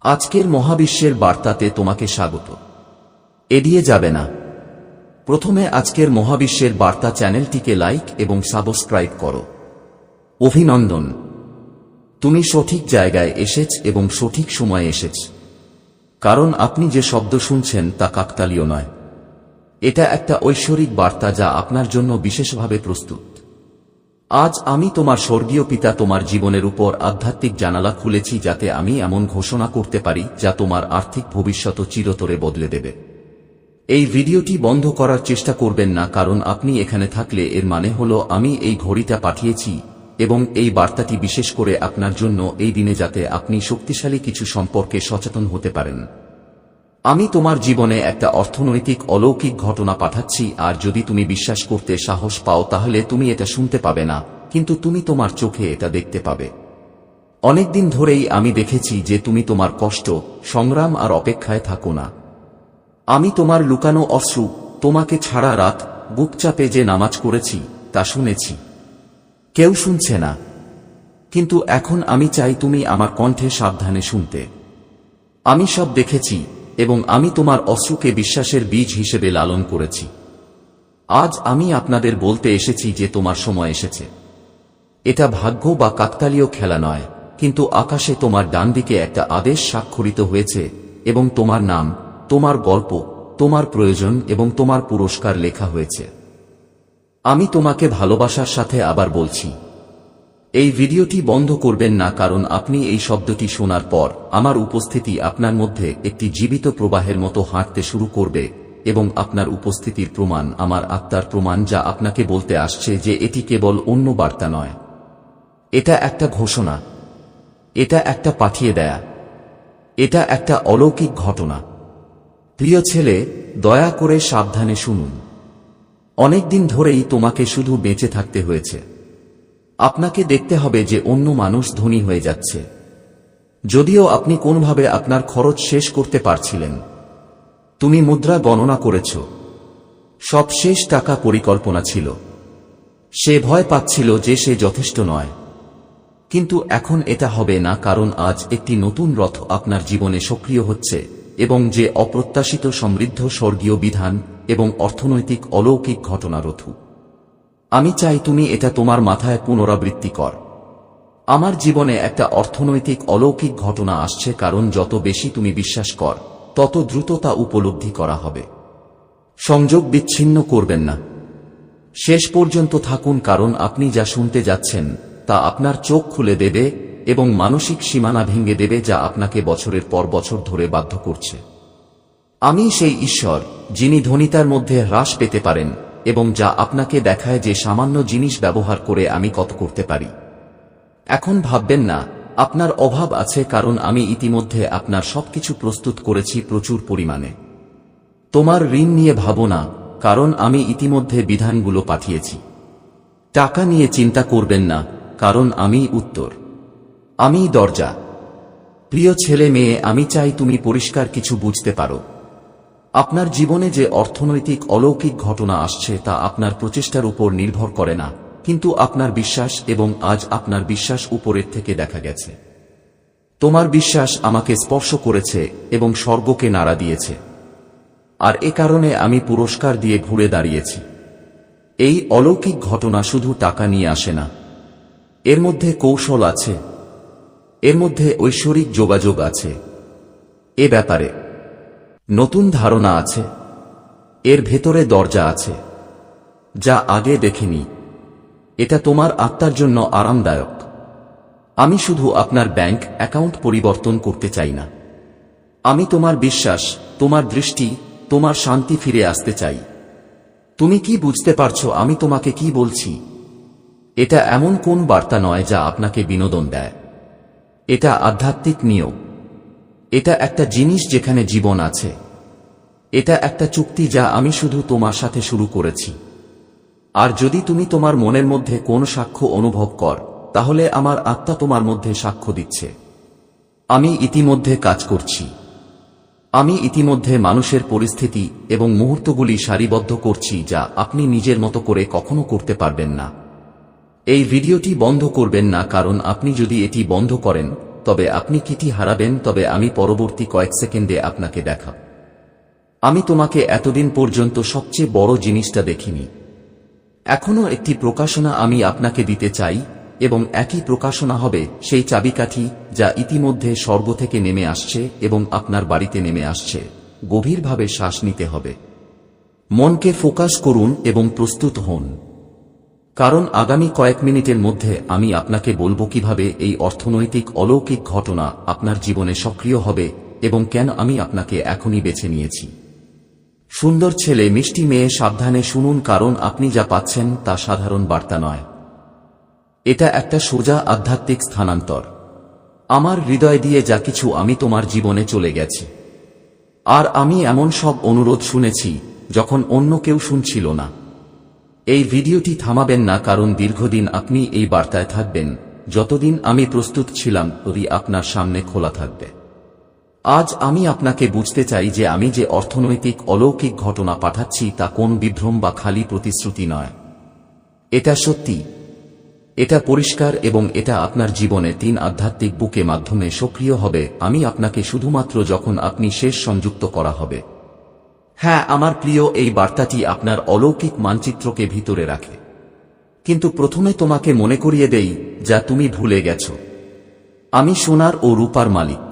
আজকের মহাবিশ্বের বার্তাতে তোমাকে স্বাগত। এড়িয়ে যাবে না। প্রথমে আজকের মহাবিশ্বের বার্তা চ্যানেলটিকে লাইক এবং সাবস্ক্রাইব করো। অভিনন্দন। তুমি সঠিক জায়গায় এসেছ এবং সঠিক সময়ে এসেছ। কারণ আপনি যে শব্দ শুনছেন তা কাকতালীয় নয়। এটা একটা ঐশ্বরিক বার্তা যা আপনার জন্য বিশেষভাবে প্রস্তুত। আজ আমি তোমার স্বর্গীয় পিতা তোমার জীবনের উপর আধ্যাত্মিক জানালা খুলেছি যাতে আমি এমন ঘোষণা করতে পারি যা তোমার আর্থিক ভবিষ্যৎ চিরতরে বদলে দেবে। এই ভিডিওটি বন্ধ করার চেষ্টা করবেন না, কারণ আপনি এখানে থাকলে এর মানে হল আমি এই ঘড়িটা পাঠিয়েছি এবং এই বার্তাটি বিশেষ করে আপনার জন্য এই দিনে যাতে আপনি শক্তিশালী কিছু সম্পর্কে সচেতন হতে পারেন। আমি তোমার জীবনে একটা অর্থনৈতিক অলৌকিক ঘটনা পাঠাচ্ছি, আর যদি তুমি বিশ্বাস করতে সাহস পাও, তাহলে তুমি এটা শুনতে পাবে না, কিন্তু তুমি তোমার চোখে এটা দেখতে পাবে। অনেকদিন ধরেই আমি দেখেছি যে তুমি তোমার কষ্ট, সংগ্রাম আর অপেক্ষায় থাকো না। আমি তোমার লুকানো অশ্রু, তোমাকে ছাড়া রাত বুকচাপে যে নামাজ করেছি তা শুনেছি। কেউ শুনছে না। কিন্তু এখন আমি চাই তুমি আমার কণ্ঠে সাবধানে শুনতে। আমি সব দেখেছি। এবং আমি তোমার অশ্রুকে বিশ্বাসের বীজ হিসেবে লালন করেছি। আজ আমি আপনাদের বলতে এসেছি যে তোমার সময় এসেছে। এটা ভাগ্য বা কাকতালীয় খেলা নয়, কিন্তু আকাশে তোমার ডান দিকে একটা আদেশ স্বাক্ষরিত হয়েছে এবং তোমার নাম, তোমার গল্প, তোমার প্রয়োজন এবং তোমার পুরস্কার লেখা হয়েছে। আমি তোমাকে ভালোবাসার সাথে আবার বলছি এই ভিডিওটি বন্ধ করবেন না কারণ আপনি এই শব্দটি শোনার পর আমার উপস্থিতি আপনার মধ্যে একটি জীবিত প্রবাহের মতো হাঁটতে শুরু করবে এবং আপনার উপস্থিতির প্রমাণ আমার আত্মার প্রমাণ যা আপনাকে বলতে আসছে যে এটি কেবল অন্য বার্তা নয়। এটা একটা ঘোষণা। এটা একটা পাঠিয়ে দেয়া। এটা একটা অলৌকিক ঘটনা। প্রিয় ছেলে, দয়া করে সাবধানে শুনুন। অনেকদিন ধরেই তোমাকে শুধু বেঁচে থাকতে হয়েছে। আপনাকে দেখতে হবে যে অন্য মানুষ ধনী হয়ে যাচ্ছে। যদিও আপনি কোনভাবে আপনার খরচ শেষ করতে পারছিলেন। তুমি মুদ্রা গণনা করেছ। সব শেষ টাকা পরিকল্পনা ছিল। সে ভয় পাচ্ছিল যে সে যথেষ্ট নয়। কিন্তু এখন এটা হবে না কারণ আজ একটি নতুন রথ আপনার জীবনে সক্রিয় হচ্ছে এবং যে অপ্রত্যাশিত সমৃদ্ধ স্বর্গীয় বিধান এবং অর্থনৈতিক অলৌকিক ঘটনা রথু আমি চাই তুমি এটা তোমার মাথায় পুনরাবৃত্তি কর। আমার জীবনে একটা অর্থনৈতিক অলৌকিক ঘটনা আসছে, কারণ যত বেশি তুমি বিশ্বাস কর, তত দ্রুত তা উপলব্ধি করা হবে। সংযোগ বিচ্ছিন্ন করবেন না। শেষ পর্যন্ত থাকুন, কারণ আপনি যা শুনতে যাচ্ছেন, তা আপনার চোখ খুলে দেবে এবং মানসিক সীমানা ভেঙে দেবে যা আপনাকে বছরের পর বছর ধরে বাধ্য করছে। আমি সেই ঈশ্বর, যিনি ধনিতার মধ্যে হ্রাস পেতে পারেন। এবং যা আপনাকে দেখায় যে সামান্য জিনিস ব্যবহার করে আমি কত করতে পারি। এখন ভাববেন না, আপনার অভাব আছে কারণ আমি ইতিমধ্যে আপনার সবকিছু প্রস্তুত করেছি প্রচুর পরিমাণে। তোমার ঋণ নিয়ে ভাবো না, কারণ আমি ইতিমধ্যে বিধানগুলো পাঠিয়েছি। টাকা নিয়ে চিন্তা করবেন না, কারণ আমি উত্তর। আমি দরজা। প্রিয় ছেলে মেয়ে, আমি চাই তুমি পরিষ্কার কিছু বুঝতে পারো। আপনার জীবনে যে অর্থনৈতিক অলৌকিক ঘটনা আসছে তা আপনার প্রচেষ্টার উপর নির্ভর করে না, কিন্তু আপনার বিশ্বাস এবং আজ আপনার বিশ্বাস উপরের থেকে দেখা গেছে। তোমার বিশ্বাস আমাকে স্পর্শ করেছে এবং স্বর্গকে নাড়া দিয়েছে। আর এ কারণে আমি পুরস্কার দিয়ে ঘুরে দাঁড়িয়েছি। এই অলৌকিক ঘটনা শুধু টাকা নিয়ে আসে না। এর মধ্যে কৌশল আছে। এর মধ্যে ঐশ্বরিক যোগাযোগ আছে। এ ব্যাপারে নতুন ধারণা আছে। এর ভেতরে দরজা আছে। যা আগে দেখিনি। এটা তোমার আত্মার জন্য আরামদায়ক। আমি শুধু আপনার ব্যাংক অ্যাকাউন্ট পরিবর্তন করতে চাই না। আমি তোমার বিশ্বাস, তোমার দৃষ্টি, তোমার শান্তি ফিরে আসতে চাই। তুমি কি বুঝতে পারছ আমি তোমাকে কি বলছি? এটা এমন কোন বার্তা নয় যা আপনাকে বিনোদন দেয়। এটা আধ্যাত্মিক নিয়োগ। এটা একটা জিনিস যেখানে জীবন আছে। এটা একটা চুক্তি যা আমি শুধু তোমার সাথে শুরু করেছি। আর যদি তুমি তোমার মনের মধ্যে কোন সাক্ষ্য অনুভব কর, তাহলে আমার আত্মা তোমার মধ্যে সাক্ষ্য দিচ্ছে। আমি ইতিমধ্যে কাজ করছি। আমি ইতিমধ্যে মানুষের পরিস্থিতি এবং মুহূর্তগুলি সারিবদ্ধ করছি যা আপনি নিজের মতো করে কখনো করতে পারবেন না। এই ভিডিওটি বন্ধ করবেন না কারণ আপনি যদি এটি বন্ধ করেন, তবে আপনি কিটি হারাবেন তবে আমি পরবর্তী কয়েক সেকেন্ডে আপনাকে দেখাব আমি তোমাকে এতদিন পর্যন্ত সবচেয়ে বড় জিনিসটা দেখিনি। এখনও একটি প্রকাশনা আমি আপনাকে দিতে চাই, এবং একই প্রকাশনা হবে সেই চাবিকাঠি যা ইতিমধ্যে স্বর্গ থেকে নেমে আসছে এবং আপনার বাড়িতে নেমে আসছে। গভীরভাবে শ্বাস নিতে হবে। মনকে ফোকাস করুন এবং প্রস্তুত হন। কারণ আগামী কয়েক মিনিটের মধ্যে আমি আপনাকে বলব কীভাবে এই অর্থনৈতিক অলৌকিক ঘটনা আপনার জীবনে সক্রিয় হবে এবং কেন আমি আপনাকে এখনই বেছে নিয়েছি। সুন্দর ছেলে, মিষ্টি মেয়ে, সাবধানে শুনুন কারণ আপনি যা পাচ্ছেন তা সাধারণ বার্তা নয়। এটা একটা সোজা আধ্যাত্মিক স্থানান্তর। আমার হৃদয় দিয়ে যা কিছু আমি তোমার জীবনে চলে গেছি। আর আমি এমন সব অনুরোধ শুনেছি, যখন অন্য কেউ শুনছিল না। এই ভিডিওটি থামাবেন না কারণ দীর্ঘদিন আপনি এই বার্তায় থাকবেন। যতদিন আমি প্রস্তুত ছিলাম তরি আপনার সামনে খোলা থাকবে। আজ আমি আপনাকে বুঝতে চাই যে আমি যে অর্থনৈতিক অলৌকিক ঘটনা পাঠাচ্ছি তা কোন বিভ্রম বা খালি প্রতিশ্রুতি নয়। এটা সত্যি। এটা পরিষ্কার এবং এটা আপনার জীবনে তিন আধ্যাত্মিক বুকে মাধ্যমে সক্রিয় হবে। আমি আপনাকে শুধুমাত্র যখন আপনি শেষ সংযুক্ত করা হবে। হ্যাঁ আমার প্রিয়, এই বার্তাটি আপনার অলৌকিক মানচিত্রকে ভিতরে রাখে। কিন্তু প্রথমে তোমাকে মনে করিয়ে দেই, যা তুমি ভুলে গেছ। আমি সোনার ও রূপার মালিক।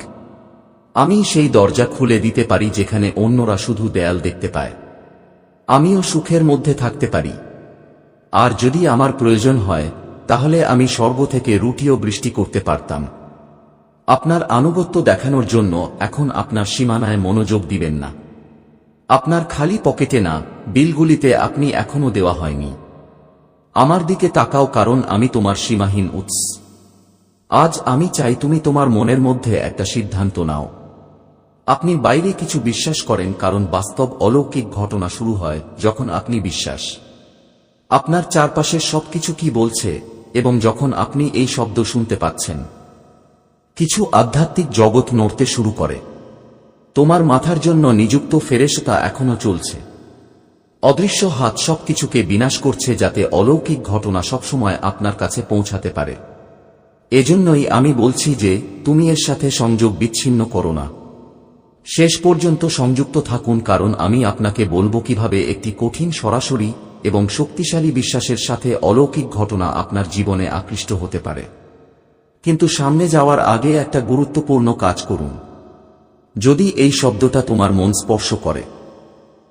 আমি সেই দরজা খুলে দিতে পারি যেখানে অন্যরা শুধু দেয়াল দেখতে পায়। আমিও সুখের মধ্যে থাকতে পারি। আর যদি আমার প্রয়োজন হয়, তাহলে আমি স্বর্গ থেকে রুটিও বৃষ্টি করতে পারতাম। আপনার আনুগত্য দেখানোর জন্য এখন আপনার সীমানায় মনোযোগ দিবেন না। আপনার খালি পকেটে না, বিলগুলিতে আপনি এখনও দেওয়া হয়নি। আমার দিকে তাকাও কারণ আমি তোমার সীমাহীন উৎস। আজ আমি চাই তুমি তোমার মনের মধ্যে একটা সিদ্ধান্ত নাও। আপনি বাইরে কিছু বিশ্বাস করেন কারণ বাস্তব অলৌকিক ঘটনা শুরু হয় যখন আপনি বিশ্বাস। আপনার চারপাশের সবকিছু কি বলছে এবং যখন আপনি এই শব্দ শুনতে পাচ্ছেন। কিছু আধ্যাত্মিক জগৎ নড়তে শুরু করে। তোমার মাথার জন্য নিযুক্ত ফেরেশতা এখনও চলছে। অদৃশ্য হাত সবকিছুকে বিনাশ করছে যাতে অলৌকিক ঘটনা সবসময় আপনার কাছে পৌঁছাতে পারে। এজন্যই আমি বলছি যে, তুমি এর সাথে সংযোগ বিচ্ছিন্ন করো না। শেষ পর্যন্ত সংযুক্ত থাকুন কারণ আমি আপনাকে বলব কীভাবে একটি কঠিন সরাসরি এবং শক্তিশালী বিশ্বাসের সাথে অলৌকিক ঘটনা আপনার জীবনে আকৃষ্ট হতে পারে। কিন্তু সামনে যাওয়ার আগে একটা গুরুত্বপূর্ণ কাজ করুন। যদি এই শব্দটা তোমার মন স্পর্শ করে,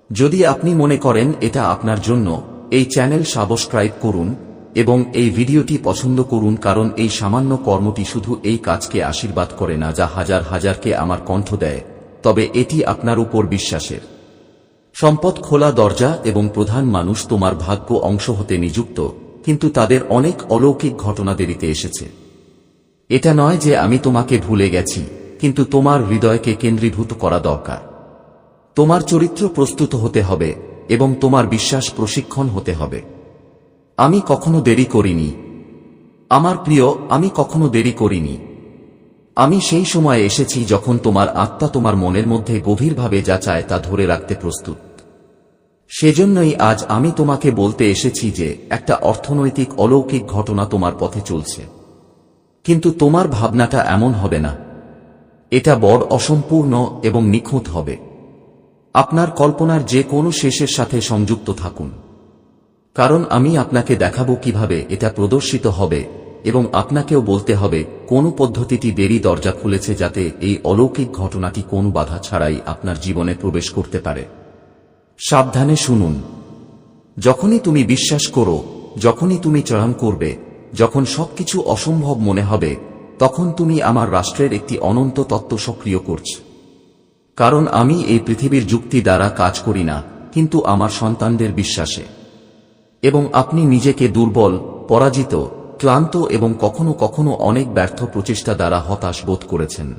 যদি আপনি মনে করেন এটা আপনার জন্য, এই চ্যানেল সাবস্ক্রাইব করুন এবং এই ভিডিওটি পছন্দ করুন কারণ এই সামান্য কর্মটি শুধু এই কাজকে আশীর্বাদ করে না, যা হাজার হাজারকে আমার কণ্ঠ দেয়। তবে এটি আপনার উপর বিশ্বাসের। সম্পদ খোলা দরজা এবং প্রধান মানুষ তোমার ভাগ্য অংশ হতে নিযুক্ত, কিন্তু তাদের অনেক অলৌকিক ঘটনা দেরিতে এসেছে। এটা নয় যে আমি তোমাকে ভুলে গেছি, কিন্তু তোমার হৃদয়কে কেন্দ্রীভূত করা দরকার। তোমার চরিত্র প্রস্তুত হতে হবে এবং তোমার বিশ্বাস প্রশিক্ষণ হতে হবে। আমি কখনো দেরি করিনি। আমার প্রিয়, আমি কখনো দেরি করিনি। আমি সেই সময় এসেছি যখন তোমার আত্মা তোমার মনের মধ্যে গভীরভাবে যা চায় তা ধরে রাখতে প্রস্তুত। সেজন্যই আজ আমি তোমাকে বলতে এসেছি যে, একটা অর্থনৈতিক অলৌকিক ঘটনা তোমার পথে চলছে। কিন্তু তোমার ভাবনাটা এমন হবে না। এটা বড় অসম্পূর্ণ এবং নিখুঁত হবে। আপনার কল্পনার যে কোনো শেষের সাথে সংযুক্ত থাকুন। কারণ আমি আপনাকে দেখাবো কীভাবে এটা প্রদর্শিত হবে এবং আপনাকেও বলতে হবে, কোন পদ্ধতিটি দেরি দরজা খুলেছে যাতে এই অলৌকিক ঘটনাটি কোন বাধা ছাড়াই আপনার জীবনে প্রবেশ করতে পারে। সাবধানে শুনুন। যখনই তুমি বিশ্বাস করো, যখনই তুমি চয়ন করবে, যখন সবকিছু অসম্ভব মনে হবে, তখন তুমি আমার রাষ্ট্রের একটি অনন্ত তত্ত্ব সক্রিয় করছ। কারণ আমি এই পৃথিবীর যুক্তি দ্বারা কাজ করি না, কিন্তু আমার সন্তানদের বিশ্বাসে। এবং আপনি নিজেকে দুর্বল, পরাজিত ক্লান্ত এবং কখনো কখনো অনেক ব্যর্থ প্রচেষ্টা দ্বারা হতাশ বোধ করেছেন।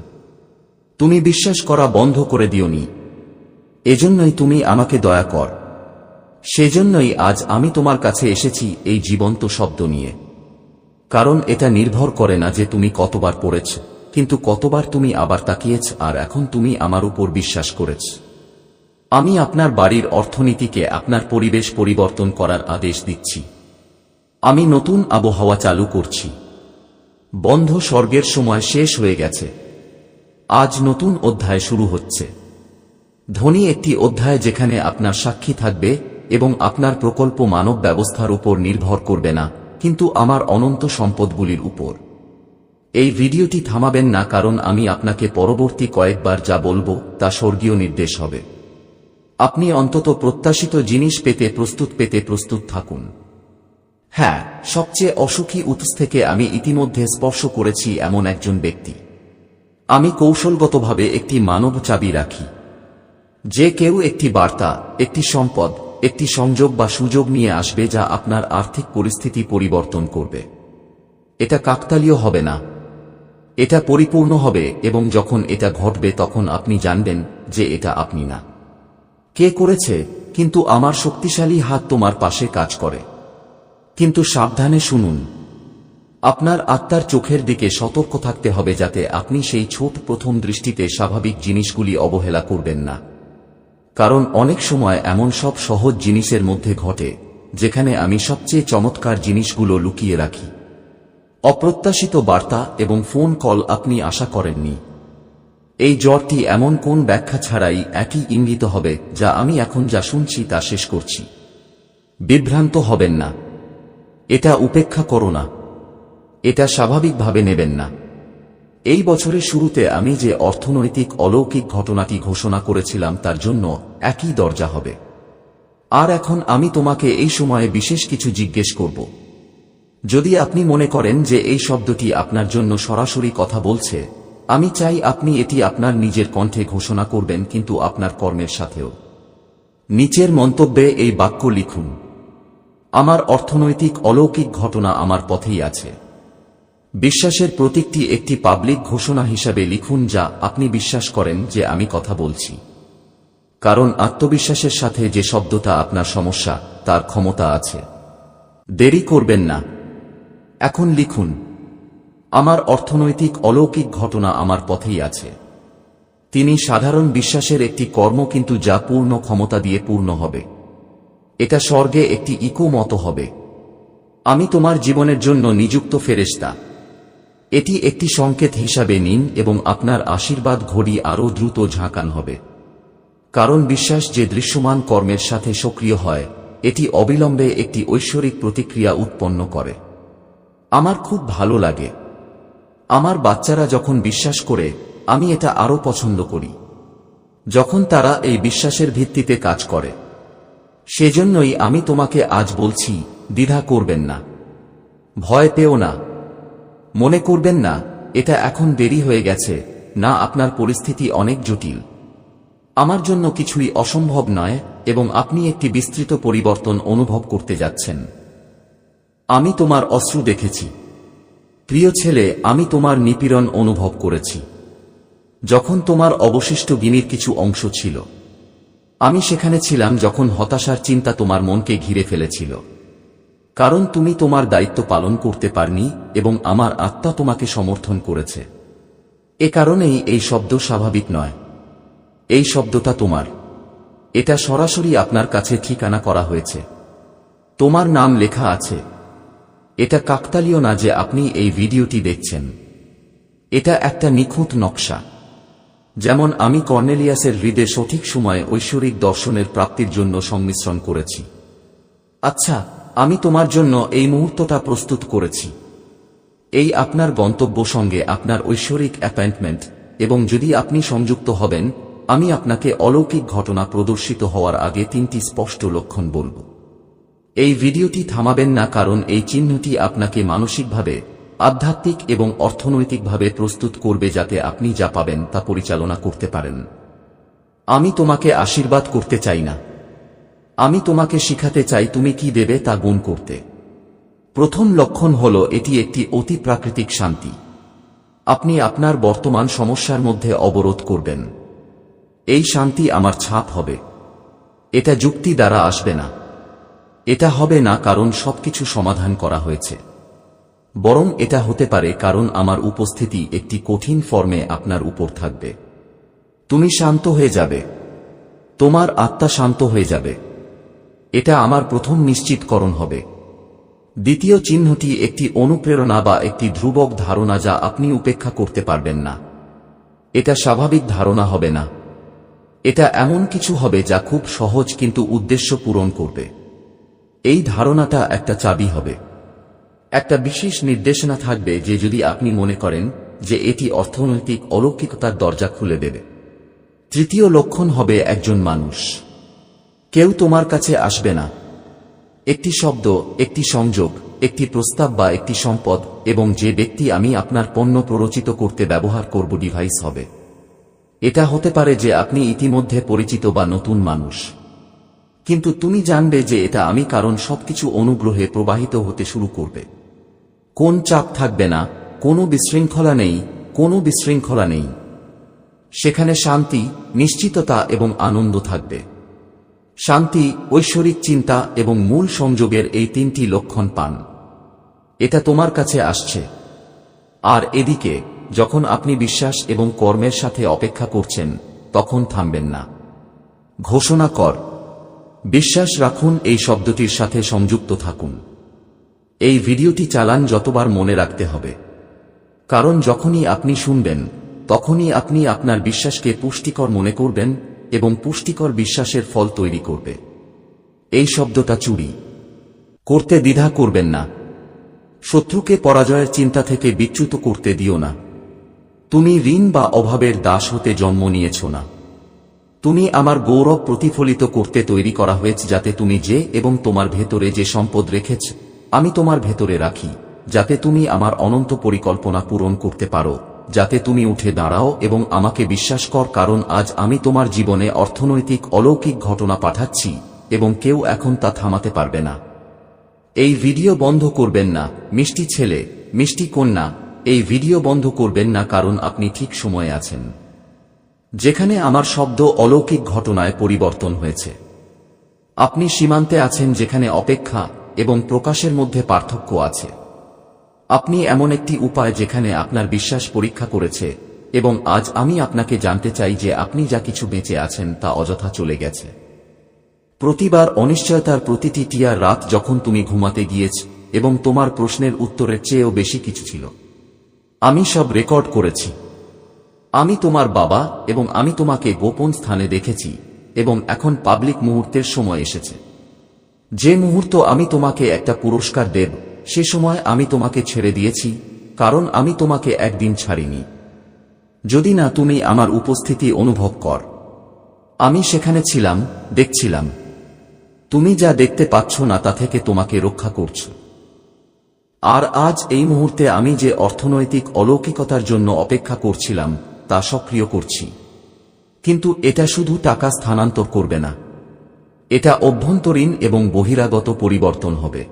তুমি বিশ্বাস করা বন্ধ করে দিওনি। এজন্যই তুমি আমাকে দয়া কর। সেজন্যই আজ আমি তোমার কাছে এসেছি এই জীবন্ত শব্দ নিয়ে। কারণ এটা নির্ভর করে না যে তুমি কতবার পড়েছ, কিন্তু কতবার তুমি আবার তাকিয়েছ আর এখন তুমি আমার উপর বিশ্বাস করেছ। আমি আপনার বাড়ির অর্থনীতিকে আপনার পরিবেশ পরিবর্তন করার আদেশ দিচ্ছি। আমি নতুন আবহাওয়া চালু করছি। বন্ধ স্বর্গের সময় শেষ হয়ে গেছে। আজ নতুন অধ্যায় শুরু হচ্ছে। ধনী একটি অধ্যায় যেখানে আপনার সাক্ষী থাকবে এবং আপনার প্রকল্প মানব ব্যবস্থার উপর নির্ভর করবে না, কিন্তু আমার অনন্ত সম্পদগুলির উপর। এই ভিডিওটি থামাবেন না কারণ আমি আপনাকে পরবর্তী কয়েকবার যা বলব তা স্বর্গীয় নির্দেশ হবে। আপনি অন্তত প্রত্যাশিত জিনিস পেতে, প্রস্তুত পেতে প্রস্তুত থাকুন। হ্যাঁ সবচেয়ে অসুখী উৎস থেকে আমি ইতিমধ্যে স্পর্শ করেছি এমন একজন ব্যক্তি। আমি কৌশলগতভাবে একটি মানব চাবি রাখি। যে কেউ একটি বার্তা, একটি সম্পদ, একটি সংযোগ বা সুযোগ নিয়ে আসবে যা আপনার আর্থিক পরিস্থিতি পরিবর্তন করবে। এটা কাকতালীয় হবে না। এটা পরিপূর্ণ হবে এবং যখন এটা ঘটবে তখন আপনি জানবেন যে এটা আপনি না। কে করেছে, কিন্তু আমার শক্তিশালী হাত তোমার পাশে কাজ করে। কিন্তু সাবধানে শুনুন। আপনার আত্মার চোখের দিকে সতর্ক থাকতে হবে যাতে আপনি সেই ছোট প্রথম দৃষ্টিতে স্বাভাবিক জিনিসগুলি অবহেলা করবেন না। কারণ অনেক সময় এমন সব সহজ জিনিসের মধ্যে ঘটে, যেখানে আমি সবচেয়ে চমৎকার জিনিসগুলো লুকিয়ে রাখি। অপ্রত্যাশিত বার্তা এবং ফোন কল আপনি আশা করেননি। এই জ্বরটি এমন কোন ব্যাখ্যা ছাড়াই একই ইঙ্গিত হবে, যা আমি এখন যা শুনছি তা শেষ করছি। বিভ্রান্ত হবেন না। এটা উপেক্ষা করো না। এটা স্বাভাবিকভাবে নেবেন না। এই বছরের শুরুতে আমি যে অর্থনৈতিক অলৌকিক ঘটনাটি ঘোষণা করেছিলাম তার জন্য একই দরজা হবে। আর এখন আমি তোমাকে এই সময়ে বিশেষ কিছু জিজ্ঞেস করব। যদি আপনি মনে করেন যে এই শব্দটি আপনার জন্য সরাসরি কথা বলছে, আমি চাই আপনি এটি আপনার নিজের কণ্ঠে ঘোষণা করবেন কিন্তু আপনার কর্মের সাথেও। নিচের মন্তব্যে এই বাক্য লিখুন আমার অর্থনৈতিক অলৌকিক ঘটনা আমার পথেই আছে। বিশ্বাসের প্রতীকটি একটি পাবলিক ঘোষণা হিসাবে লিখুন যা আপনি বিশ্বাস করেন যে আমি কথা বলছি। কারণ আত্মবিশ্বাসের সাথে যে শব্দটা আপনার সমস্যা, তার ক্ষমতা আছে। দেরি করবেন না। এখন লিখুন, আমার অর্থনৈতিক অলৌকিক ঘটনা আমার পথেই আছে। তিনি সাধারণ বিশ্বাসের একটি কর্ম কিন্তু যা পূর্ণ ক্ষমতা দিয়ে পূর্ণ হবে। এটা স্বর্গে একটি ইকো মতো হবে। আমি তোমার জীবনের জন্য নিযুক্ত ফেরেস্তা এটি একটি সংকেত হিসাবে নিন এবং আপনার আশীর্বাদ ঘড়ি আরও দ্রুত ঝাঁকান হবে। কারণ বিশ্বাস যে দৃশ্যমান কর্মের সাথে সক্রিয় হয়, এটি অবিলম্বে একটি ঐশ্বরিক প্রতিক্রিয়া উৎপন্ন করে। আমার খুব ভালো লাগে। আমার বাচ্চারা যখন বিশ্বাস করে, আমি এটা আরও পছন্দ করি। যখন তারা এই বিশ্বাসের ভিত্তিতে কাজ করে। সেজন্যই আমি তোমাকে আজ বলছি, দ্বিধা করবেন না। ভয় পেও না। মনে করবেন না, এটা এখন দেরি হয়ে গেছে, না আপনার পরিস্থিতি অনেক জটিল। আমার জন্য কিছুই অসম্ভব নয়, এবং আপনি একটি বিস্তৃত পরিবর্তন অনুভব করতে যাচ্ছেন। আমি তোমার অশ্রু দেখেছি। প্রিয় ছেলে, আমি তোমার নিপীড়ন অনুভব করেছি। যখন তোমার অবশিষ্ট গিনির কিছু অংশ ছিল আমি সেখানে ছিলাম যখন হতাশার চিন্তা তোমার মনকে ঘিরে ফেলেছিল। কারণ তুমি তোমার দায়িত্ব পালন করতে পারনি এবং আমার আত্মা তোমাকে সমর্থন করেছে। এ কারণেই এই শব্দ স্বাভাবিক নয়। এই শব্দটা তোমার। এটা সরাসরি আপনার কাছে ঠিকানা করা হয়েছে। তোমার নাম লেখা আছে। এটা কাকতালীয় না যে আপনি এই ভিডিওটি দেখছেন। এটা একটা নিখুঁত নকশা। যেমন আমি কর্নেলিয়াসের হৃদে সঠিক সময়ে ঐশ্বরিক দর্শনের প্রাপ্তির জন্য সংমিশ্রণ করেছি। আচ্ছা আমি তোমার জন্য এই মুহূর্তটা প্রস্তুত করেছি। এই আপনার গন্তব্য সঙ্গে আপনার ঐশ্বরিক অ্যাপয়েন্টমেন্ট, এবং যদি আপনি সংযুক্ত হবেন, আমি আপনাকে অলৌকিক ঘটনা প্রদর্শিত হওয়ার আগে তিনটি স্পষ্ট লক্ষণ বলব। এই ভিডিওটি থামাবেন না কারণ এই চিহ্নটি আপনাকে মানসিকভাবে আধ্যাত্মিক এবং অর্থনৈতিকভাবে প্রস্তুত করবে যাতে আপনি যা পাবেন তা পরিচালনা করতে পারেন। আমি তোমাকে আশীর্বাদ করতে চাই না। আমি তোমাকে শিখাতে চাই তুমি কি দেবে তা গুণ করতে। প্রথম লক্ষণ হল এটি একটি অতি প্রাকৃতিক শান্তি। আপনি আপনার বর্তমান সমস্যার মধ্যে অবরোধ করবেন। এই শান্তি আমার ছাপ হবে। এটা যুক্তি দ্বারা আসবে না। এটা হবে না কারণ সবকিছু সমাধান করা হয়েছে। বরং এটা হতে পারে কারণ আমার উপস্থিতি একটি কঠিন ফর্মে আপনার উপর থাকবে। তুমি শান্ত হয়ে যাবে। তোমার আত্মা শান্ত হয়ে যাবে। এটা আমার প্রথম নিশ্চিতকরণ হবে। দ্বিতীয় চিহ্নটি একটি অনুপ্রেরণা বা একটি ধ্রুবক ধারণা যা আপনি উপেক্ষা করতে পারবেন না। এটা স্বাভাবিক ধারণা হবে না। এটা এমন কিছু হবে যা খুব সহজ কিন্তু উদ্দেশ্য পূরণ করবে। এই ধারণাটা একটা চাবি হবে। একটা বিশেষ নির্দেশনা থাকবে যে যদি আপনি মনে করেন যে এটি অর্থনৈতিক অলৌকিকতার দরজা খুলে দেবে। তৃতীয় লক্ষণ হবে একজন মানুষ। কেউ তোমার কাছে আসবে না। একটি শব্দ, একটি সংযোগ, একটি প্রস্তাব বা একটি সম্পদ এবং যে ব্যক্তি আমি আপনার পণ্য প্ররোচিত করতে ব্যবহার করব ডিভাইস হবে। এটা হতে পারে যে আপনি ইতিমধ্যে পরিচিত বা নতুন মানুষ। কিন্তু তুমি জানবে যে এটা আমি কারণ সবকিছু অনুগ্রহে প্রবাহিত হতে শুরু করবে। কোন চাপ থাকবে না, কোনো বিশৃঙ্খলা নেই, কোনো বিশৃঙ্খলা নেই। সেখানে শান্তি, নিশ্চিততা এবং আনন্দ থাকবে। শান্তি, ঐশ্বরিক চিন্তা এবং মূল সংযোগের এই তিনটি লক্ষণ পান। এটা তোমার কাছে আসছে। আর এদিকে, যখন আপনি বিশ্বাস এবং কর্মের সাথে অপেক্ষা করছেন, তখন থামবেন না। ঘোষণা কর। বিশ্বাস রাখুন এই শব্দটির সাথে সংযুক্ত থাকুন। এই ভিডিওটি চালান যতবার মনে রাখতে হবে। কারণ যখনই আপনি শুনবেন, তখনই আপনি আপনার বিশ্বাসকে পুষ্টিকর মনে করবেন এবং পুষ্টিকর বিশ্বাসের ফল তৈরি করবে। এই শব্দটা চুরি। করতে দ্বিধা করবেন না। শত্রুকে পরাজয়ের চিন্তা থেকে বিচ্যুত করতে দিও না। তুমি ঋণ বা অভাবের দাস হতে জন্ম নিয়েছ না। তুমি আমার গৌরব প্রতিফলিত করতে তৈরি করা হয়েছে যাতে তুমি যে এবং তোমার ভেতরে যে সম্পদ রেখেছ আমি তোমার ভেতরে রাখি, যাতে তুমি আমার অনন্ত পরিকল্পনা পূরণ করতে পারো, যাতে তুমি উঠে দাঁড়াও এবং আমাকে বিশ্বাস কর কারণ আজ আমি তোমার জীবনে অর্থনৈতিক অলৌকিক ঘটনা পাঠাচ্ছি এবং কেউ এখন তা থামাতে পারবে না। এই ভিডিও বন্ধ করবেন না, মিষ্টি ছেলে, মিষ্টি কন্যা, এই ভিডিও বন্ধ করবেন না কারণ আপনি ঠিক সময়ে আছেন। যেখানে আমার শব্দ অলৌকিক ঘটনায় পরিবর্তন হয়েছে। আপনি সীমান্তে আছেন যেখানে অপেক্ষা এবং প্রকাশের মধ্যে পার্থক্য আছে। আপনি এমন একটি উপায় যেখানে আপনার বিশ্বাস পরীক্ষা করেছে এবং আজ আমি আপনাকে জানতে চাই যে আপনি যা কিছু বেঁচে আছেন তা অযথা চলে গেছে। প্রতিবার অনিশ্চয়তার প্রতিটি টিয়ার রাত যখন তুমি ঘুমাতে গিয়েছ এবং তোমার প্রশ্নের উত্তরের চেয়েও বেশি কিছু ছিল। আমি সব রেকর্ড করেছি। আমি তোমার বাবা এবং আমি তোমাকে গোপন স্থানে দেখেছি এবং এখন পাবলিক মুহূর্তের সময় এসেছে। যে মুহূর্ত আমি তোমাকে একটা পুরস্কার দেব, সে সময় আমি তোমাকে ছেড়ে দিয়েছি, কারণ আমি তোমাকে একদিন ছাড়িনি। যদি না তুমি আমার উপস্থিতি অনুভব কর। আমি সেখানে ছিলাম, দেখছিলাম। তুমি যা দেখতে পাচ্ছ না তা থেকে তোমাকে রক্ষা করছ। আর আজ এই মুহূর্তে আমি যে অর্থনৈতিক অলৌকিকতার জন্য অপেক্ষা করছিলাম, তা সক্রিয় করছি। কিন্তু এটা শুধু টাকা স্থানান্তর করবে না। এটা অভ্যন্তরীণ এবং বহিরাগত পরিবর্তন হবে।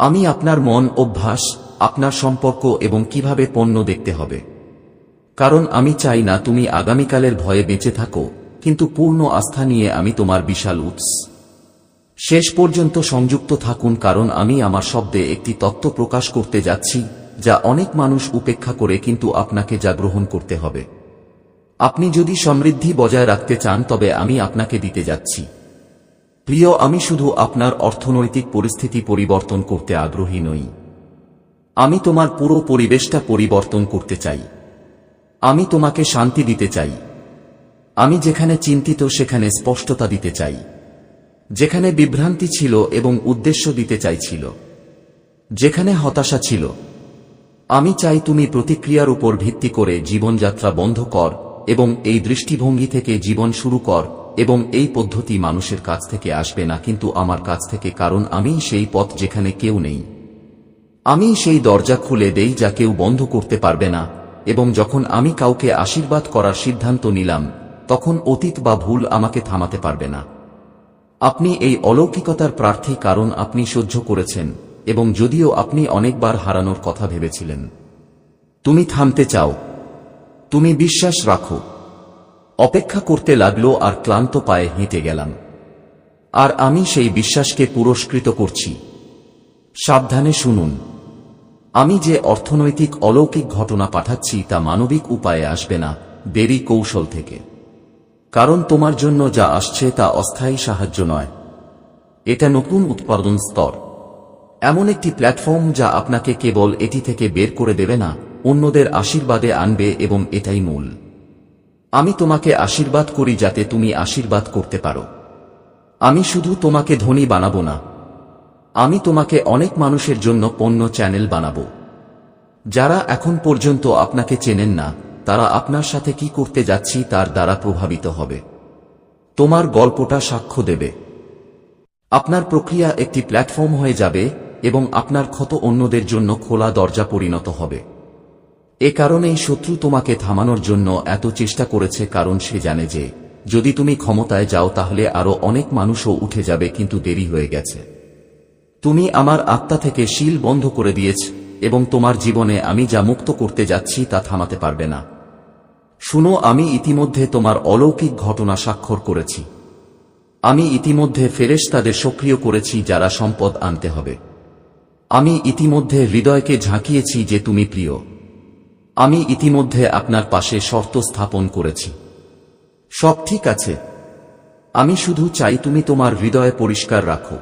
আমি আপনার মন, অভ্যাস, আপনার সম্পর্ক এবং কীভাবে পণ্য দেখতে হবে। কারণ আমি চাই না তুমি আগামীকালের ভয়ে বেঁচে থাকো, কিন্তু পূর্ণ আস্থা নিয়ে আমি তোমার বিশাল উৎস। শেষ পর্যন্ত সংযুক্ত থাকুন কারণ আমি আমার শব্দে একটি তত্ত্ব প্রকাশ করতে যাচ্ছি, যা অনেক মানুষ উপেক্ষা করে কিন্তু আপনাকে যা গ্রহণ করতে হবে। আপনি যদি সমৃদ্ধি বজায় রাখতে চান তবে আমি আপনাকে দিতে যাচ্ছি। প্রিয়, আমি শুধু আপনার অর্থনৈতিক পরিস্থিতি পরিবর্তন করতে আগ্রহী নই। আমি তোমার পুরো পরিবেশটা পরিবর্তন করতে চাই। আমি তোমাকে শান্তি দিতে চাই। আমি যেখানে চিন্তিত, সেখানে স্পষ্টতা দিতে চাই। যেখানে বিভ্রান্তি ছিল এবং উদ্দেশ্য দিতে চাইছিল। যেখানে হতাশা ছিল। আমি চাই তুমি প্রতিক্রিয়ার উপর ভিত্তি করে জীবনযাত্রা বন্ধ কর এবং এই দৃষ্টিভঙ্গি থেকে জীবন শুরু কর। এবং এই পদ্ধতি মানুষের কাছ থেকে আসবে না, কিন্তু আমার কাছ থেকে, কারণ আমি সেই পথ যেখানে কেউ নেই। আমি সেই দরজা খুলে দেই যা কেউ বন্ধ করতে পারবে না, এবং যখন আমি কাউকে আশীর্বাদ করার সিদ্ধান্ত নিলাম, তখন অতীত বা ভুল আমাকে থামাতে পারবে না। আপনি এই অলৌকিকতার প্রার্থী, কারণ আপনি সহ্য করেছেন, এবং যদিও আপনি অনেকবার হারানোর কথা ভেবেছিলেন। তুমি থামতে চাও। তুমি বিশ্বাস রাখো। অপেক্ষা করতে লাগল আর ক্লান্ত পায়ে হেঁটে গেলাম। আর আমি সেই বিশ্বাসকে পুরস্কৃত করছি। সাবধানে শুনুন। আমি যে অর্থনৈতিক অলৌকিক ঘটনা পাঠাচ্ছি তা মানবিক উপায়ে আসবে না, দেরি কৌশল থেকে। কারণ তোমার জন্য যা আসছে তা অস্থায়ী সাহায্য নয়। এটা নতুন উৎপাদন স্তর। এমন একটি প্ল্যাটফর্ম যা আপনাকে কেবল এটি থেকে বের করে দেবে না, অন্যদের আশীর্বাদে আনবে এবং এটাই মূল। আমি তোমাকে আশীর্বাদ করি যাতে তুমি আশীর্বাদ করতে পারো। আমি শুধু তোমাকে ধনী বানাবো না। আমি তোমাকে অনেক মানুষের জন্য পণ্য চ্যানেল বানাবো। যারা এখন পর্যন্ত আপনাকে চেনেন না, তারা আপনার সাথে কি করতে যাচ্ছি তার দ্বারা প্রভাবিত হবে। তোমার গল্পটা সাক্ষ্য দেবে। আপনার প্রক্রিয়া একটি প্ল্যাটফর্ম হয়ে যাবে এবং আপনার ক্ষত অন্যদের জন্য খোলা দরজা পরিণত হবে। এ কারণেই শত্রু তোমাকে থামানোর জন্য এত চেষ্টা করেছে, কারণ সে জানে যে, যদি তুমি ক্ষমতায় যাও তাহলে আরও অনেক মানুষও উঠে যাবে কিন্তু দেরি হয়ে গেছে। তুমি আমার আত্মা থেকে শিল বন্ধ করে দিয়েছ, এবং তোমার জীবনে আমি যা মুক্ত করতে যাচ্ছি তা থামাতে পারবে না। শুনো, আমি ইতিমধ্যে তোমার অলৌকিক ঘটনা স্বাক্ষর করেছি। আমি ইতিমধ্যে ফেরেশ তাদের সক্রিয় করেছি যারা সম্পদ আনতে হবে। আমি ইতিমধ্যে হৃদয়কে ঝাঁকিয়েছি যে তুমি প্রিয়। আমি ইতিমধ্যে আপনার পাশে শর্ত স্থাপন করেছি। সব ঠিক আছে। আমি শুধু চাই তুমি তোমার হৃদয় পরিষ্কার রাখো।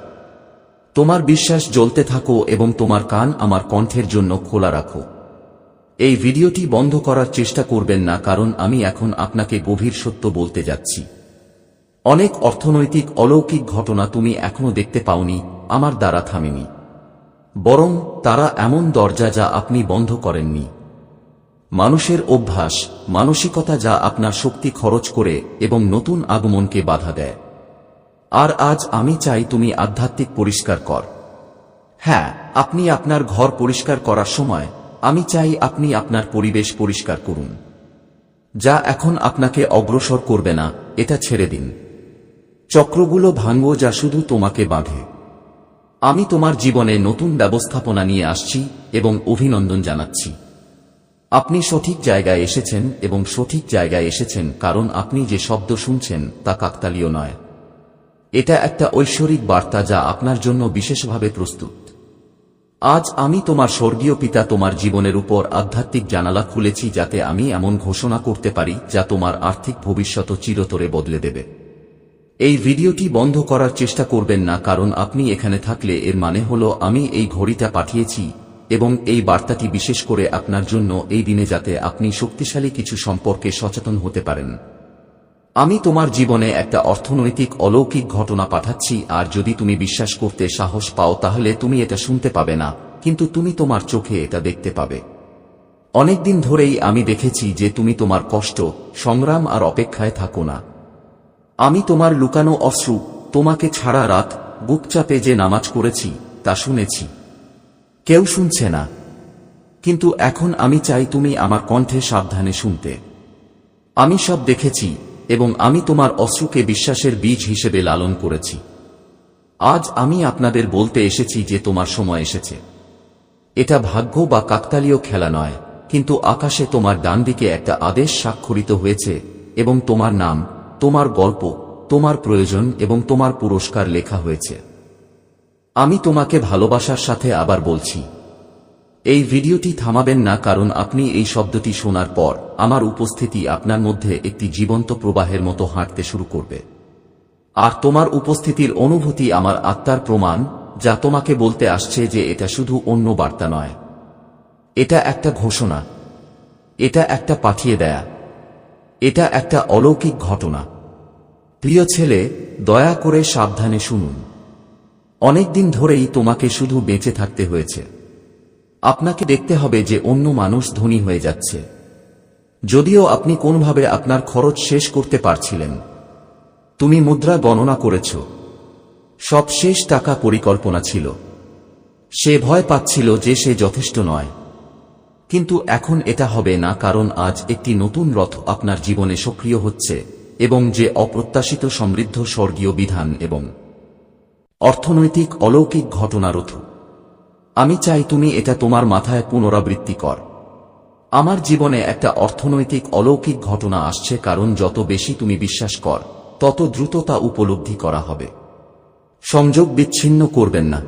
তোমার বিশ্বাস জ্বলতে থাকো এবং তোমার কান আমার কণ্ঠের জন্য খোলা রাখো। এই ভিডিওটি বন্ধ করার চেষ্টা করবেন না কারণ আমি এখন আপনাকে গভীর সত্য বলতে যাচ্ছি। অনেক অর্থনৈতিক অলৌকিক ঘটনা তুমি এখনও দেখতে পাওনি, আমার দ্বারা থামেনি। বরং তারা এমন দরজা যা আপনি বন্ধ করেননি। মানুষের অভ্যাস, মানসিকতা যা আপনার শক্তি খরচ করে এবং নতুন আগমনকে বাধা দেয়। আর আজ আমি চাই তুমি আধ্যাত্মিক পরিষ্কার কর। হ্যাঁ আপনি আপনার ঘর পরিষ্কার করার সময় আমি চাই আপনি আপনার পরিবেশ পরিষ্কার করুন। যা এখন আপনাকে অগ্রসর করবে না, এটা ছেড়ে দিন। চক্রগুলো ভাঙ্গ যা শুধু তোমাকে বাঁধে। আমি তোমার জীবনে নতুন ব্যবস্থাপনা নিয়ে আসছি এবং অভিনন্দন জানাচ্ছি। আপনি সঠিক জায়গায় এসেছেন এবং সঠিক জায়গায় এসেছেন কারণ আপনি যে শব্দ শুনছেন তা কাকতালীয় নয়। এটা একটা ঐশ্বরিক বার্তা যা আপনার জন্য বিশেষভাবে প্রস্তুত। আজ আমি তোমার স্বর্গীয় পিতা তোমার জীবনের উপর আধ্যাত্মিক জানালা খুলেছি যাতে আমি এমন ঘোষণা করতে পারি যা তোমার আর্থিক ভবিষ্যৎ চিরতরে বদলে দেবে। এই ভিডিওটি বন্ধ করার চেষ্টা করবেন না কারণ আপনি এখানে থাকলে এর মানে হল আমি এই ঘড়িটা পাঠিয়েছি এবং এই বার্তাটি বিশেষ করে আপনার জন্য এই দিনে যাতে আপনি শক্তিশালী কিছু সম্পর্কে সচেতন হতে পারেন। আমি তোমার জীবনে একটা অর্থনৈতিক অলৌকিক ঘটনা পাঠাচ্ছি, আর যদি তুমি বিশ্বাস করতে সাহস পাও, তাহলে তুমি এটা শুনতে পাবে না, কিন্তু তুমি তোমার চোখে এটা দেখতে পাবে। অনেকদিন ধরেই আমি দেখেছি যে তুমি তোমার কষ্ট, সংগ্রাম আর অপেক্ষায় থাকো না। আমি তোমার লুকানো অশ্রু, তোমাকে ছাড়া রাত বুকচাপে যে নামাজ করেছি, তা শুনেছি। কেউ শুনছে না। কিন্তু এখন আমি চাই তুমি আমার কণ্ঠে সাবধানে শুনতে। আমি সব দেখেছি এবং আমি তোমার অশ্রুকে বিশ্বাসের বীজ হিসেবে লালন করেছি। আজ আমি আপনাদের বলতে এসেছি যে তোমার সময় এসেছে। এটা ভাগ্য বা কাকতালীয় খেলা নয়, কিন্তু আকাশে তোমার ডান দিকে একটা আদেশ স্বাক্ষরিত হয়েছে এবং তোমার নাম, তোমার গল্প, তোমার প্রয়োজন এবং তোমার পুরস্কার লেখা হয়েছে। আমি তোমাকে ভালোবাসার সাথে আবার বলছি। এই ভিডিওটি থামাবেন না কারণ আপনি এই শব্দটি শোনার পর আমার উপস্থিতি আপনার মধ্যে একটি জীবন্ত প্রবাহের মতো হাঁটতে শুরু করবে। আর তোমার উপস্থিতির অনুভূতি আমার আত্মার প্রমাণ, যা তোমাকে বলতে আসছে যে এটা শুধু অন্য বার্তা নয়। এটা একটা ঘোষণা। এটা একটা পাঠিয়ে দেয়া। এটা একটা অলৌকিক ঘটনা। প্রিয় ছেলে, দয়া করে সাবধানে শুনুন। অনেকদিন ধরেই তোমাকে শুধু বেঁচে থাকতে হয়েছে। আপনাকে দেখতে হবে যে অন্য মানুষ ধনী হয়ে যাচ্ছে। যদিও আপনি কোনভাবে আপনার খরচ শেষ করতে পারছিলেন। তুমি মুদ্রা গণনা করেছ। সব শেষ টাকা পরিকল্পনা ছিল। সে ভয় পাচ্ছিল যে সে যথেষ্ট নয়। কিন্তু এখন এটা হবে না কারণ আজ একটি নতুন রথ আপনার জীবনে সক্রিয় হচ্ছে এবং যে অপ্রত্যাশিত সমৃদ্ধ স্বর্গীয় বিধান এবং অর্থনৈতিক অলৌকিক ঘটনারথ আমি চাই তুমি এটা তোমার মাথায় পুনরাবৃত্তি কর। আমার জীবনে একটা অর্থনৈতিক অলৌকিক ঘটনা আসছে কারণ যত বেশি তুমি বিশ্বাস কর, তত দ্রুত তা উপলব্ধি করা হবে। সংযোগ বিচ্ছিন্ন করবেন না।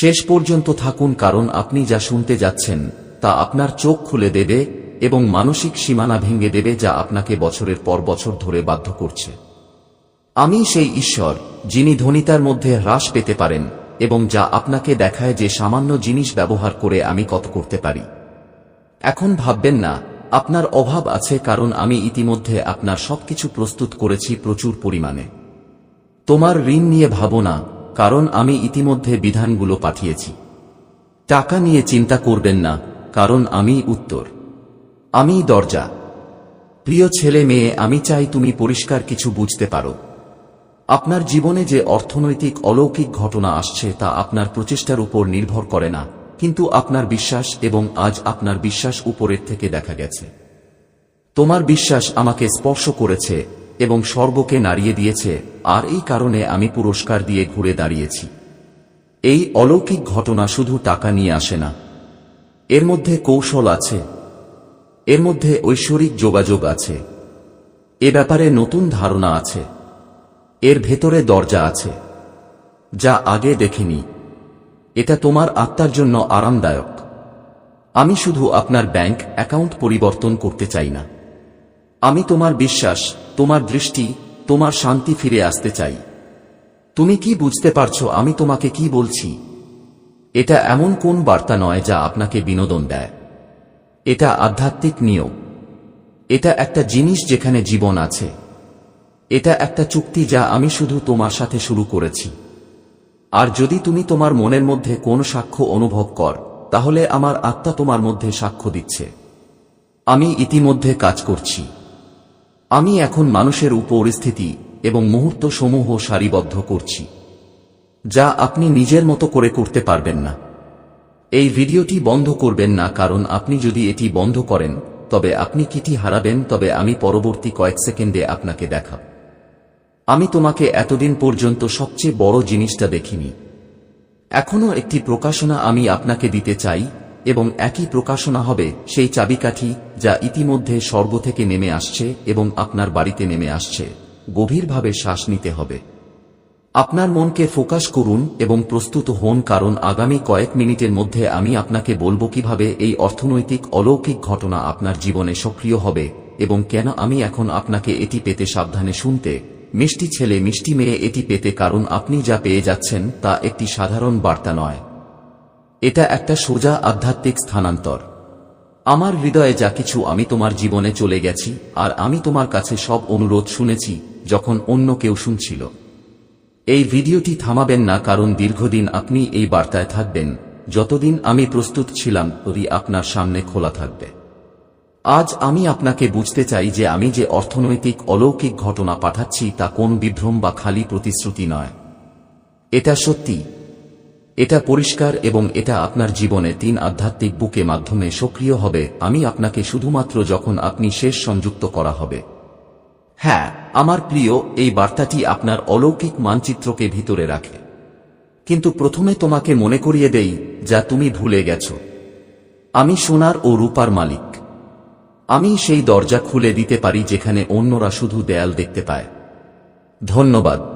শেষ পর্যন্ত থাকুন কারণ আপনি যা শুনতে যাচ্ছেন, তা আপনার চোখ খুলে দেবে এবং মানসিক সীমানা ভেঙে দেবে যা আপনাকে বছরের পর বছর ধরে বাধ্য করছে। আমি সেই ঈশ্বর, যিনি ধনিতার মধ্যে হ্রাস পেতে পারেন, এবং যা আপনাকে দেখায় যে সামান্য জিনিস ব্যবহার করে আমি কত করতে পারি। এখন ভাববেন না, আপনার অভাব আছে কারণ আমি ইতিমধ্যে আপনার সবকিছু প্রস্তুত করেছি প্রচুর পরিমাণে। তোমার ঋণ নিয়ে ভাবো না, কারণ আমি ইতিমধ্যে বিধানগুলো পাঠিয়েছি। টাকা নিয়ে চিন্তা করবেন না, কারণ আমি উত্তর। আমি দরজা। প্রিয় ছেলে মেয়ে, আমি চাই তুমি পরিষ্কার কিছু বুঝতে পারো। আপনার জীবনে যে অর্থনৈতিক অলৌকিক ঘটনা আসছে তা আপনার প্রচেষ্টার উপর নির্ভর করে না, কিন্তু আপনার বিশ্বাস এবং আজ আপনার বিশ্বাস উপরের থেকে দেখা গেছে। তোমার বিশ্বাস আমাকে স্পর্শ করেছে এবং সর্বকে নাড়িয়ে দিয়েছে, আর এই কারণে আমি পুরস্কার দিয়ে ঘুরে দাঁড়িয়েছি। এই অলৌকিক ঘটনা শুধু টাকা নিয়ে আসে না। এর মধ্যে কৌশল আছে। এর মধ্যে ঐশ্বরিক যোগাযোগ আছে। এ ব্যাপারে নতুন ধারণা আছে। এর ভেতরে দরজা আছে। যা আগে দেখিনি। এটা তোমার আত্মার জন্য আরামদায়ক। আমি শুধু আপনার ব্যাংক অ্যাকাউন্ট পরিবর্তন করতে চাই না। আমি তোমার বিশ্বাস, তোমার দৃষ্টি, তোমার শান্তি ফিরে আসতে চাই। তুমি কি বুঝতে পারছ আমি তোমাকে কি বলছি? এটা এমন কোন বার্তা নয় যা আপনাকে বিনোদন দেয়। এটা আধ্যাত্মিক নিয়ম। এটা একটা জিনিস যেখানে জীবন আছে। এটা একটা চুক্তি যা আমি শুধু তোমার সাথে শুরু করেছি। আর যদি তুমি তোমার মনের মধ্যে কোন সাক্ষ্য অনুভব কর, তাহলে আমার আত্মা তোমার মধ্যে সাক্ষ্য দিচ্ছে। আমি ইতিমধ্যে কাজ করছি। আমি এখন মানুষের উপরিস্থিতি এবং মুহূর্ত সমূহ সারিবদ্ধ করছি, যা আপনি নিজের মতো করে করতে পারবেন না। এই ভিডিওটি বন্ধ করবেন না কারণ আপনি যদি এটি বন্ধ করেন, তবে আপনি কিটি হারাবেন তবে আমি পরবর্তী কয়েক সেকেন্ডে আপনাকে দেখাব আমি তোমাকে এতদিন পর্যন্ত সবচেয়ে বড় জিনিসটা দেখিনি। এখনও একটি প্রকাশনা আমি আপনাকে দিতে চাই, এবং একই প্রকাশনা হবে সেই চাবিকাঠি যা ইতিমধ্যে স্বর্গ থেকে নেমে আসছে এবং আপনার বাড়িতে নেমে আসছে। গভীরভাবে শ্বাস নিতে হবে। আপনার মনকে ফোকাস করুন এবং প্রস্তুত হন, কারণ আগামী কয়েক মিনিটের মধ্যে আমি আপনাকে বলব কীভাবে এই অর্থনৈতিক অলৌকিক ঘটনা আপনার জীবনে সক্রিয় হবে এবং কেন আমি এখন আপনাকে এটি পেতে সাবধানে শুনতে মিষ্টি ছেলে, মিষ্টি মেয়ে এটি পেতে কারণ আপনি যা পেয়ে যাচ্ছেন তা একটি সাধারণ বার্তা নয়। এটা একটা সোজা আধ্যাত্মিক স্থানান্তর। আমার হৃদয়ে যা কিছু আমি তোমার জীবনে চলে গেছি আর আমি তোমার কাছে সব অনুরোধ শুনেছি যখন অন্য কেউ শুনছিল। এই ভিডিওটি থামাবেন না কারণ দীর্ঘদিন আপনি এই বার্তায় থাকবেন। যতদিন আমি প্রস্তুত ছিলাম তরি আপনার সামনে খোলা থাকবে। আজ আমি আপনাকে বুঝতে চাই যে আমি যে অর্থনৈতিক অলৌকিক ঘটনা পাঠাচ্ছি তা কোন বিভ্রম বা খালি প্রতিশ্রুতি নয়। এটা সত্যি। এটা পরিষ্কার এবং এটা আপনার জীবনে তিন আধ্যাত্মিক বুকে মাধ্যমে সক্রিয় হবে। আমি আপনাকে শুধুমাত্র যখন আপনি শেষ সংযুক্ত করা হবে। হ্যাঁ আমার প্রিয়, এই বার্তাটি আপনার অলৌকিক মানচিত্রকে ভিতরে রাখে। কিন্তু প্রথমে তোমাকে মনে করিয়ে দেই, যা তুমি ভুলে গেছ। আমি সোনার ও রূপার মালিক। আমি সেই দরজা খুলে দিতে পারি যেখানে অন্যরা শুধু দেয়াল দেখতে পায়। ধন্যবাদ।